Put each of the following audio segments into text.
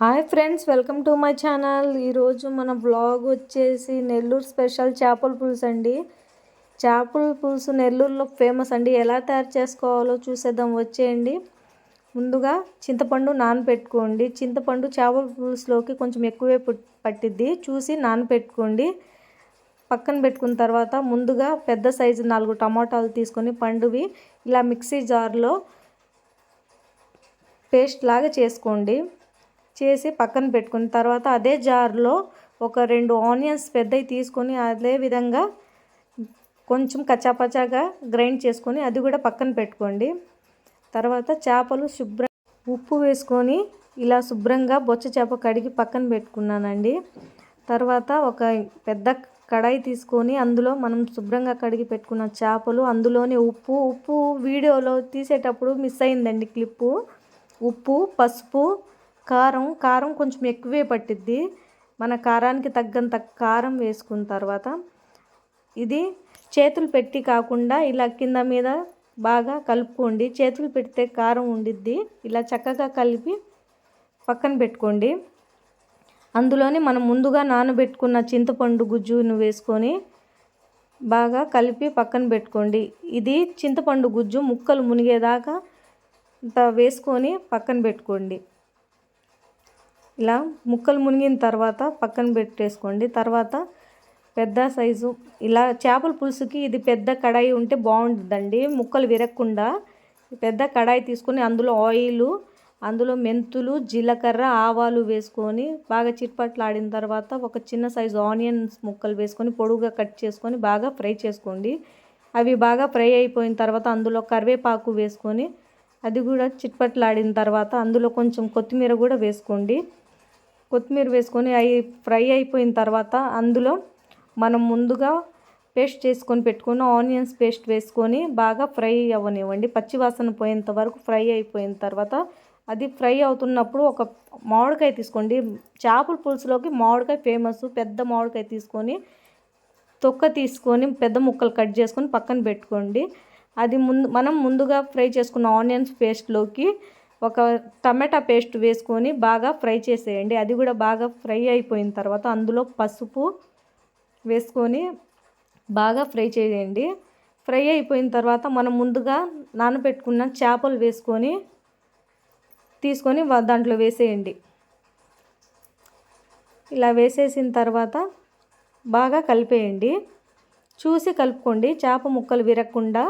Hi friends welcome to my channel. ఈరోజు మన blog వచ్చేసి నెల్లూరు స్పెషల్ చేపల పులుసు అండి. చేపల పులుసు నెల్లూరులో ఫేమస్ అండి. ఎలా తయారు చేసుకోవాలో చూసేద్దాం. వచ్చేయండి. ముందుగా చింతపండు నానబెట్టుకోండి చింతపండు చేపల పులుసులోకి కొంచెం ఎక్కువే పట్టిద్ది. చూసి నానబెట్టుకోండి పక్కన పెట్టుకున్న తర్వాత ముందుగా పెద్ద సైజు నాలుగు టమాటాలు తీసుకొని పండువి ఇలా మిక్సీ జార్లో పేస్ట్ లాగా చేసుకోండి. చేసి పక్కన పెట్టుకున్న తర్వాత అదే జార్లో ఒక రెండు ఆనియన్స్ పెద్దవి తీసుకొని అదే విధంగా కొంచెం కచ్చాపచ్చాగా గ్రైండ్ చేసుకొని అది కూడా పక్కన పెట్టుకోండి. తర్వాత చేపలు శుభ్రం ఉప్పు వేసుకొని ఇలా శుభ్రంగా బొచ్చ చేప కడిగి పక్కన పెట్టుకున్నానండి. తర్వాత ఒక పెద్ద కడాయి తీసుకొని అందులో మనం శుభ్రంగా కడిగి పెట్టుకున్న చేపలు అందులోనే ఉప్పు ఉప్పు వీడియోలో తీసేటప్పుడు మిస్ అయిందండి క్లిప్పు. ఉప్పు పసుపు కారం కారం కొంచెం ఎక్కువే పట్టిద్ది. మన కారానికి తగ్గంత కారం వేసుకున్న తర్వాత ఇది చేతులు పెట్టి కాకుండా ఇలా కింద మీద బాగా కలుపుకోండి. చేతులు పెడితే కారం ఉండిద్ది. ఇలా చక్కగా కలిపి పక్కన పెట్టుకోండి. అందులోనే మనం ముందుగా నానబెట్టుకున్న చింతపండు గుజ్జును వేసుకొని బాగా కలిపి పక్కన పెట్టుకోండి. ఇది చింతపండు గుజ్జు ముక్కలు మునిగేదాకా వేసుకొని పక్కన పెట్టుకోండి. ఇలా ముక్కలు మునిగిన తర్వాత పక్కన పెట్టేసుకోండి. తర్వాత పెద్ద సైజు ఇలా చేపల పులుసుకి ఇది పెద్ద కడాయి ఉంటే బాగుంటుందండి. ముక్కలు విరగకుండా పెద్ద కడాయి తీసుకొని అందులో ఆయిల్ అందులో మెంతులు జీలకర్ర ఆవాలు వేసుకొని బాగా చిట్పట్లాడిన తర్వాత ఒక చిన్న సైజు ఆనియన్స్ ముక్కలు వేసుకొని పొడుగుగా కట్ చేసుకొని బాగా ఫ్రై చేసుకోండి. అవి బాగా ఫ్రై అయిపోయిన తర్వాత అందులో కరివేపాకు వేసుకొని అది కూడా చిట్పట్లాడిన తర్వాత అందులో కొంచెం కొత్తిమీర కూడా వేసుకోండి. కొత్తిమీర వేసుకొని అవి ఫ్రై అయిపోయిన తర్వాత అందులో మనం ముందుగా పేస్ట్ చేసుకొని పెట్టుకున్న ఆనియన్స్ పేస్ట్ వేసుకొని బాగా ఫ్రై అవ్వనివ్వండి. పచ్చివాసన పోయేంత వరకు ఫ్రై అయిపోయిన తర్వాత అది ఫ్రై అవుతున్నప్పుడు ఒక మామిడికాయ తీసుకోండి. చేపల పులుసులోకి మామిడికాయ ఫేమస్. పెద్ద మామిడికాయ తీసుకొని తొక్క తీసుకొని పెద్ద ముక్కలు కట్ చేసుకొని పక్కన పెట్టుకోండి. అది ముందు మనం ముందుగా ఫ్రై చేసుకున్న ఆనియన్స్ పేస్ట్లోకి ఒక టమాటా పేస్ట్ వేసుకొని బాగా ఫ్రై చేసేయండి. అది కూడా బాగా ఫ్రై అయిపోయిన తర్వాత అందులో పసుపు వేసుకొని బాగా ఫ్రై చేయండి. ఫ్రై అయిపోయిన తర్వాత మనం ముందుగా నానబెట్టుకున్న చేపలు వేసుకొని తీసుకొని దాంట్లో వేసేయండి. ఇలా వేసేసిన తర్వాత బాగా కలిపేయండి. చూసి కలుపుకోండి. చేప ముక్కలు విరగకుండా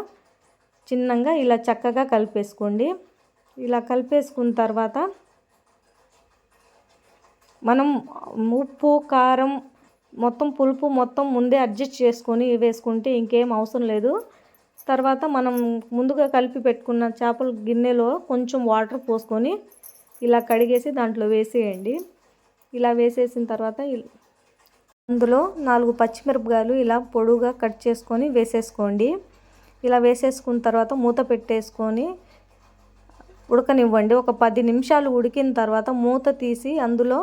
చిన్నగా ఇలా చక్కగా కలిపేసుకోండి. ఇలా కలిపేసుకున్న తర్వాత మనం ఉప్పు కారం మొత్తం పులుపు మొత్తం ముందే అడ్జస్ట్ చేసుకొని వేసుకుంటే ఇంకేం అవసరం లేదు. తర్వాత మనం ముందుగా కలిపి పెట్టుకున్న చేపల గిన్నెలో కొంచెం వాటర్ పోసుకొని ఇలా కడిగేసి దాంట్లో వేసేయండి. ఇలా వేసేసిన తర్వాత అందులో నాలుగు పచ్చిమిరపకాయలు ఇలా పొడుగా కట్ చేసుకొని వేసేసుకోండి. ఇలా వేసేసుకున్న తర్వాత మూత పెట్టేసుకొని ఉడకనివ్వండి. ఒక పది నిమిషాలు ఉడికిన తర్వాత మూత తీసి అందులో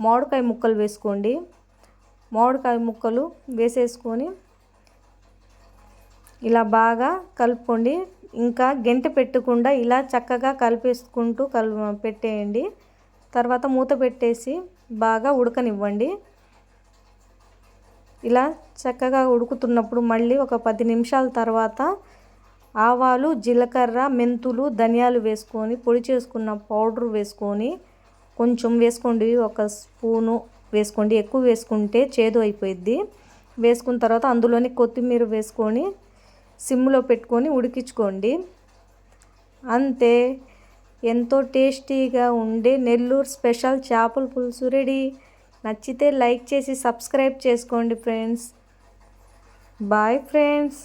మామిడికాయ ముక్కలు వేసుకోండి. మామిడికాయ ముక్కలు వేసేసుకొని ఇలా బాగా కలుపుకోండి. ఇంకా గెంట పెట్టకుండా ఇలా చక్కగా కలిపేసుకుంటూ కల్ పెట్టేయండి. తర్వాత మూత పెట్టేసి బాగా ఉడకనివ్వండి. ఇలా చక్కగా ఉడుకుతున్నప్పుడు మళ్ళీ ఒక పది నిమిషాల తర్వాత ఆవాలు జీలకర్ర మెంతులు ధనియాలు వేసుకొని పొడి చేసుకున్న పౌడర్ వేసుకొని కొంచెం వేసుకోండి. ఒక స్పూను వేసుకోండి. ఎక్కువ వేసుకుంటే చేదు అయిపోయిద్ది. వేసుకున్న తర్వాత అందులోని కొత్తిమీర వేసుకొని సిమ్లో పెట్టుకొని ఉడికించుకోండి. అంతే. ఎంతో టేస్టీగా ఉండే నెల్లూరు స్పెషల్ చేపల పులుసు రెడీ. నచ్చితే లైక్ చేసి సబ్స్క్రైబ్ చేసుకోండి ఫ్రెండ్స్. Bye friends.